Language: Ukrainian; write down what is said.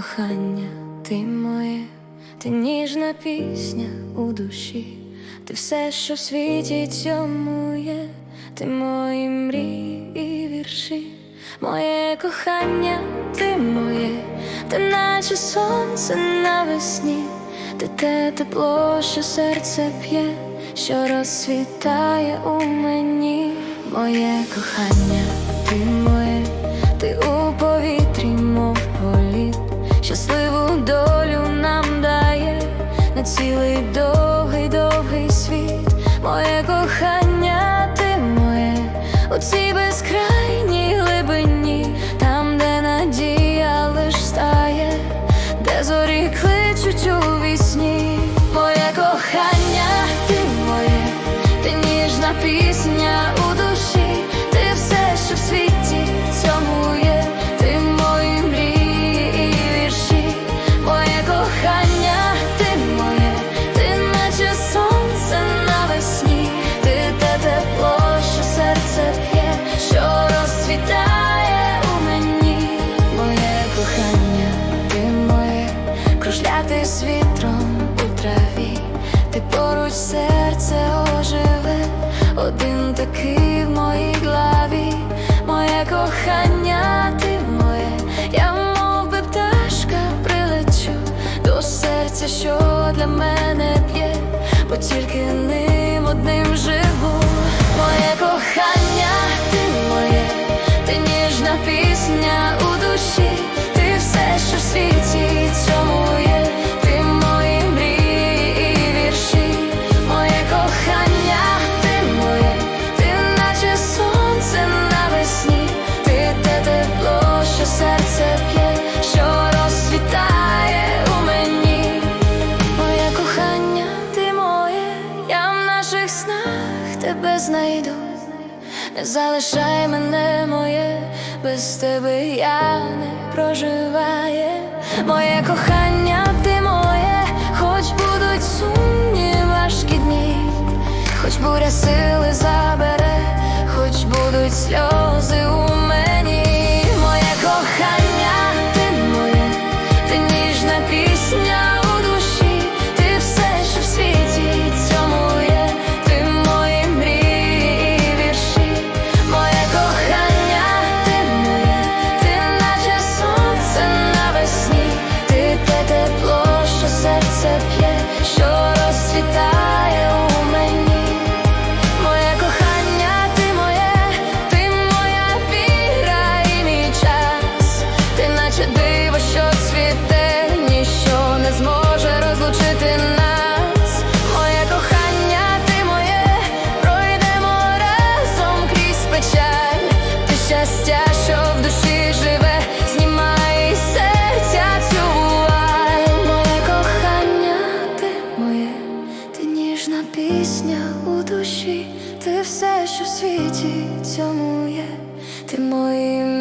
кохання, ти моє, ти ніжна пісня у душі, ти все, що в світі цьому є, ти мої мрії і вірші, моє кохання, ти моє, ти наче сонце навесні, ти те тепло, що серце п'є, що розсвітає у мені, моє кохання, на цілий довгий, довгий світ, моє кохання, ти моє, у цій безкрайній ти поруч серце оживе, один такий в моїй главі, моє кохання, ти моє, я мов би пташка прилечу до серця, що для мене б'є, бо тільки ним одним живу, моє кохання, що розцвітає у мені, моє кохання, ти моє, я в наших снах тебе знайду. Не залишай мене моє, без тебе я не проживає, моє кохання, ти моє, хоч будуть сумні важкі дні, хоч буря сили. пісня у душі, ти все, що в світі цьому є, ти моїм.